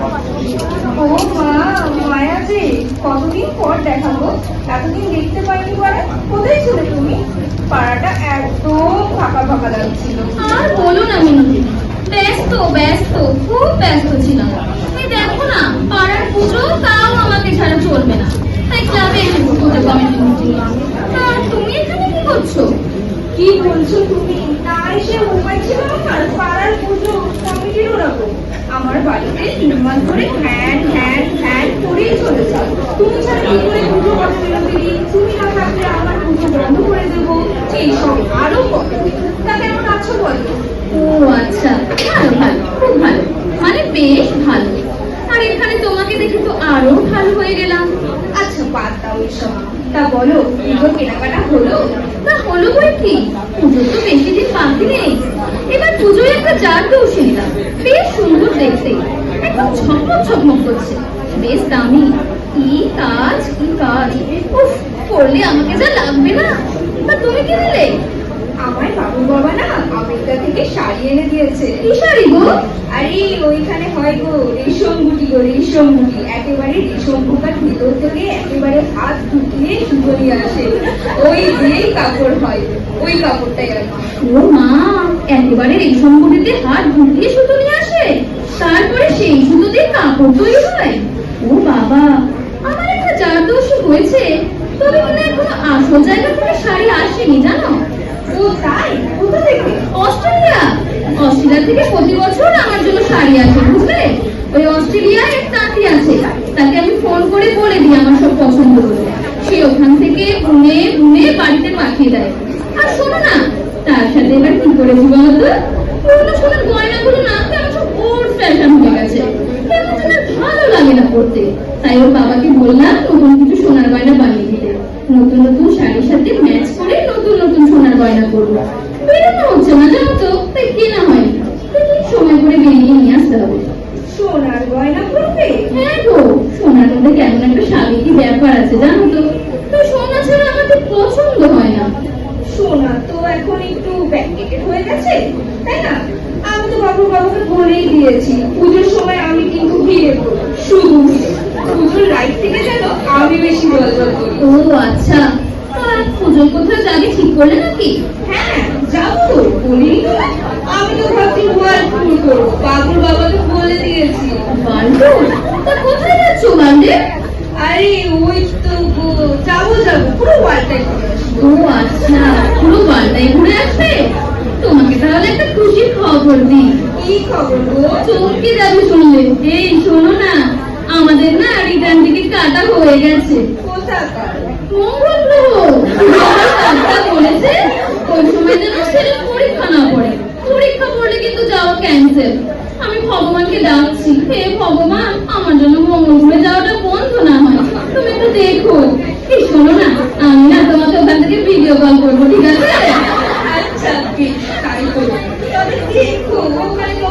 ও মা মায়া যে কতদিন পর দেখাবো এতদিন দেখতে পাইনি বলে? কোথায় ছিলে তুমি? পাড়াটা একদম ফাঁকা ফাঁকা লাগছিল। আর বলো না মিনতি ব্যস্ত ব্যস্ত খুব ব্যস্ত ছিলাম। এই দেখো না পাড়ার পুজো তাও আমাকে ছাড়া চলবে না। তাই ক্লাবে এসেছি পুজো কমিটি মিটিং আর তুমি এখানে কি করছ? কি বলছো তুমি? না এসে উপায় ছিল আমার পাড়ার পুজো কমিটির ওরকম আমার বাড়িতে মাস ধরে হ্যান হ্যান হ্যান করেই চলেছে তুমি ছাড়া কি করে পুজো করে বেরোতে তুমি না থাকলে আমার পুজো বন্ধ করে দেবো। এইসব আরও কত তা কেমন আছো বলো? ও আচ্ছা। ভালো ভালো খুব ভালো। মানে বেশ ভালো। আর এখানে তোমাকে দেখে তো আরও ভালো হয়ে গেলাম। আচ্ছা বাদ দাও এসব। তা বলো পুজোর কেনাকাটা হলো? না হলো বই কি? পুজোর তো বেশি দিন বাকি নেই। এবার পুজোয় একটা জার দৌড়ে নিলাম বেশ সুন্দর দেখতে একদম ঝকমক ঝকমক করছে। বেশ দামি। কি কাজ কি কাজ উফ পড়লে আমাকে যা লাগবে না। তা তুমি কি নিলে? আমার বাবু বাবা না আমেরিকা থেকে শাড়ি এনে দিয়েছে। কি শাড়ি গো? আরে ওইখানে হয় গো রেশম গুটি গো রেশম গুটি। একেবারে রেশম পোকার ভিতর থেকে একেবারে হাত ঢুকিয়ে নিয়ে আসে। ওই দিয়েই কাপড় হয়। ওই কাপড়টাই আর ও মা একেবারে রেশম গুটিতে হাত ঢুকিয়ে সুতো নিয়ে আসে? তারপরে সেই দিয়ে কাপড় তৈরি হয় ও বাবা, আমার একটা জার দোষ হয়েছে, তবে কিনা কোনো আসল জায়গা থেকে শাড়ি আসেনি, জানো? ও তাই? কোথা থেকে? অস্ট্রেলিয়া। অস্ট্রেলিয়া থেকে প্রতি বছর আমার জন্য শাড়ি আসে, বুঝলে? ওই অস্ট্রেলিয়ায় এক তাঁতি আছে, তাকে আমি ফোন করে বলে দিই আমার সব পছন্দ করে। সে ওখান থেকে বুনে বুনে বাড়িতে পাঠিয়ে দেয়। আর শোনো না, তার সাথে এবার কি করেছি বলতো পুরনো সোনার গয়নাগুলো না কেমন সব ওল্ড ফ্যাশন হয়ে গেছে। কেমন যেন ভালো লাগে না পড়তে। তাই ওর বাবাকে বললাম নতুন কিছু সোনার গয়না বানিয়ে দিতে। নতুন নতুন শাড়ির সাথে ম্যাচ করে নতুন নতুন সোনার গয়না করব বেরোনো হচ্ছে না জানো তো? তাই কেনা দেখি সময় করে বেরিয়ে নিয়ে আসতে হবে। সোনার গয়না পরবে? হ্যাঁ গো সোনার মধ্যে কেমন একটা সাবেকি ব্যাপার আছে জানো তো? তো সোনা ছাড়া ঠিক পছন্দ হয় না। সোনা তো এখন একটু ব্যাকেটেড হয়ে গেছে। না আমি তো বাবাকে বলেই দিয়েছি। পুজোর সময় আমি কিন্তু বিয়ে শুধু পুজোর রাইট থেকে যেন আমি বেশি করি। ও আচ্ছা। পুজোর কোথাও যাবে? ঠিক করলে নাকি? হ্যাঁ যাব। তো বলিনি তো আমি তো ভাবছি করব। বাবুর বাবাকে বলে দিয়েছি। তা কোথায় যাচ্ছ বান্ডে? আরে ওই তো যাব যাব। পুরো ওয়ার্ল্ডটাই ঘুরে আসব। ও আচ্ছা পুরো বান্ডাই ঘুরে আসবে? তোমাকে তাহলে একটা খুশির খবর দিই। কি খবর গো? চমকে যাবে শুনলে। এই শোনো না আমাদের না রিটার্ন টিকিট কাটা হয়ে গেছে। মঙ্গল গ্রহ বলেছে ওই সময় যেন ছেলে পরীক্ষা না পড়ে। পরীক্ষা পড়লে কিন্তু যাওয়া ক্যান্সেল আমি ভগবানকে ডাকছি হে ভগবান আমার জন্য মঙ্গল গ্রহে যাওয়াটা বন্ধ না হয়। তুমি একটু দেখো। এই শোনো না আমি না তোমাকে ওখান থেকে ভিডিও কল করব ঠিক আছে? আচ্ছা বেশ, তাই করব। তবে দেখো,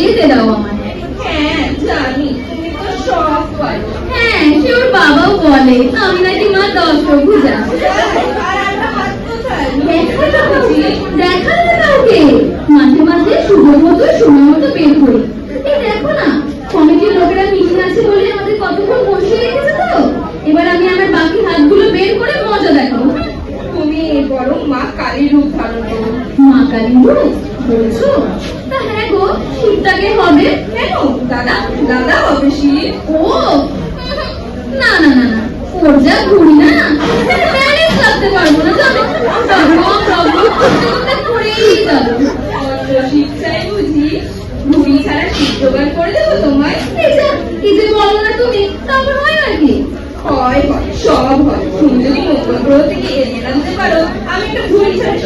যেতে দাও আমার হ্যাঁ, জানি, বাবাও বলে আমি নাকি মা? দেখাতে হবে দেখাতে কাউকে মাঝে মাঝে সুযোগ মতো সময় মতো বের করি এই দেখো না কমিটির লোকেরা মিটিং আছে আমাদের কতক্ষণ বসিয়ে রেখেছে তো এবার আমি আমার বাকি হাতগুলো বের করে মজা দেখাবো তুমি বরং মা কালীর রূপ মা কালী রূপ বলছো হ্যাঁ ঘুরি তোমায়? এই যে না তুমি নাকি হয় সব হয়। তুমি যদি মঙ্গল গ্রহ থেকে এলিয়ে আনতে পারো, আমি একটা ঘুড়ি ছাড়া